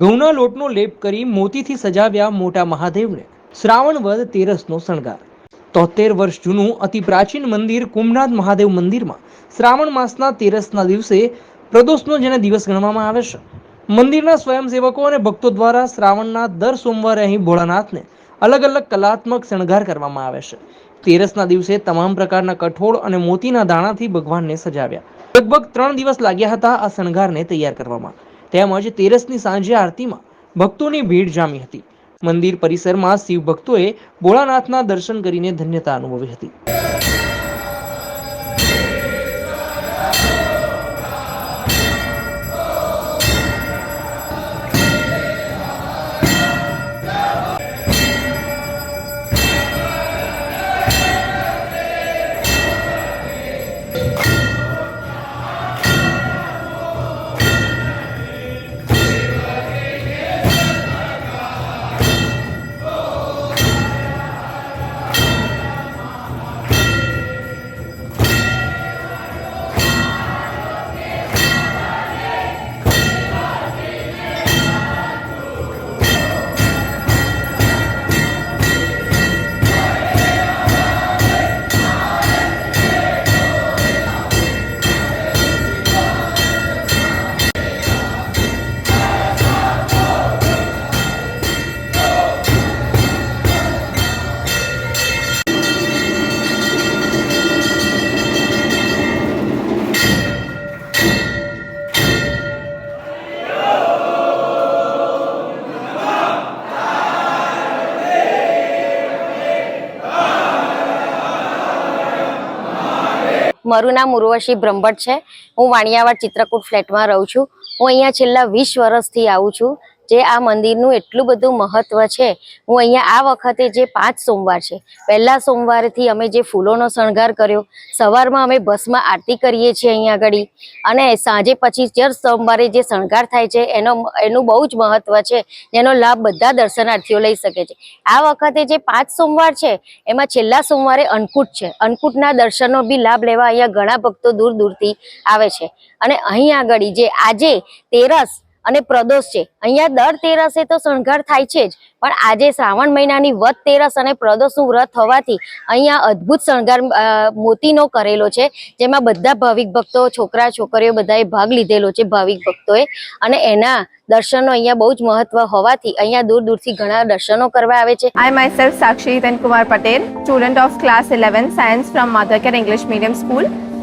ઘઉંના લોટનો લેપ કરી મોતીથી સજાવ્યા મોટા મહાદેવને શ્રાવણ વદ તેરસનો શણગાર. તોતેર વર્ષ જૂનું અતિ પ્રાચીન મંદિર કુંભનાથ મહાદેવ મંદિરમાં શ્રાવણ માસના તેરસના દિવસે પ્રદોષનો જેને દિવસ ગણવામાં આવે છે. મંદિરના સ્વયંસેવકો અને ભક્તો દ્વારા શ્રાવણના દર સોમવારે અહીં ભોળાનાથને અલગ અલગ કલાત્મક શણગાર કરવામાં આવે છે. તેરસના દિવસે તમામ પ્રકારના કઠોળ અને મોતીના દાણાથી ભગવાનને સજાવ્યા. લગભગ ત્રણ દિવસ લાગ્યા હતા આ શણગારને તૈયાર કરવામાં. તેમજ તેરસની સાંજે આરતીમાં ભક્તોની ભીડ જામી હતી. મંદિર પરિસરમાં શિવ ભક્તોએ ભોળાનાથના દર્શન કરીને ધન્યતા અનુભવી હતી. મારું નામ ઉર્વશી બ્રહ્મભટ્ટ છે. હું વાણિયાવાડ ચિત્રકૂટ ફ્લેટમાં રહું છું. હું અહીંયા છેલ્લા વીસ વર્ષથી આવું છું. જે આ મંદિરનું એટલું બધું મહત્વ છે. હું અહીંયા આ વખતે જે પાંચ સોમવાર છે, પહેલા સોમવારથી અમે જે ફૂલોનો શણગાર કર્યો, સવારમાં અમે બસમાં આરતી કરીએ છીએ અહીંયા આગળ. અને સાંજે પછી દર સોમવારે જે શણગાર થાય છે, એનો એનું બહુ જ મહત્વ છે, જેનો લાભ બધા દર્શનાર્થીઓ લઈ શકે છે. આ વખતે જે પાંચ સોમવાર છે, એમાં છેલ્લા સોમવારે અન્નકૂટ છે. અન્નકૂટના દર્શનનો બી લાભ લેવા અહીંયા ઘણા ભક્તો દૂર દૂરથી આવે છે. અને અહીં આગળ જે આજે તેરસ અને પ્રદોષ છે. અહીંયા દર તેરસે તો શણગાર થાય છે જ. પણ આજે શ્રાવણ મહિનાની વધ તેરસ અને પ્રદોષનું વ્રત હોવાથી અહીંયા અદ્ભુત શણગાર મોતીનો કરેલો છે. જેમાં બધા ભાવિક ભક્તો છોકરા છોકરીઓ બધાએ ભાગ લીધેલો છે ભાવિક ભક્તોએ. અને એના દર્શનો અહીંયા બહુ જ મહત્વ હોવાથી અહીંયા દૂર દૂરથી ઘણા દર્શનો કરવા આવે છે. I myself Sakshi Then Kumar Patel, student of class 11 science from Mothercare English Medium School.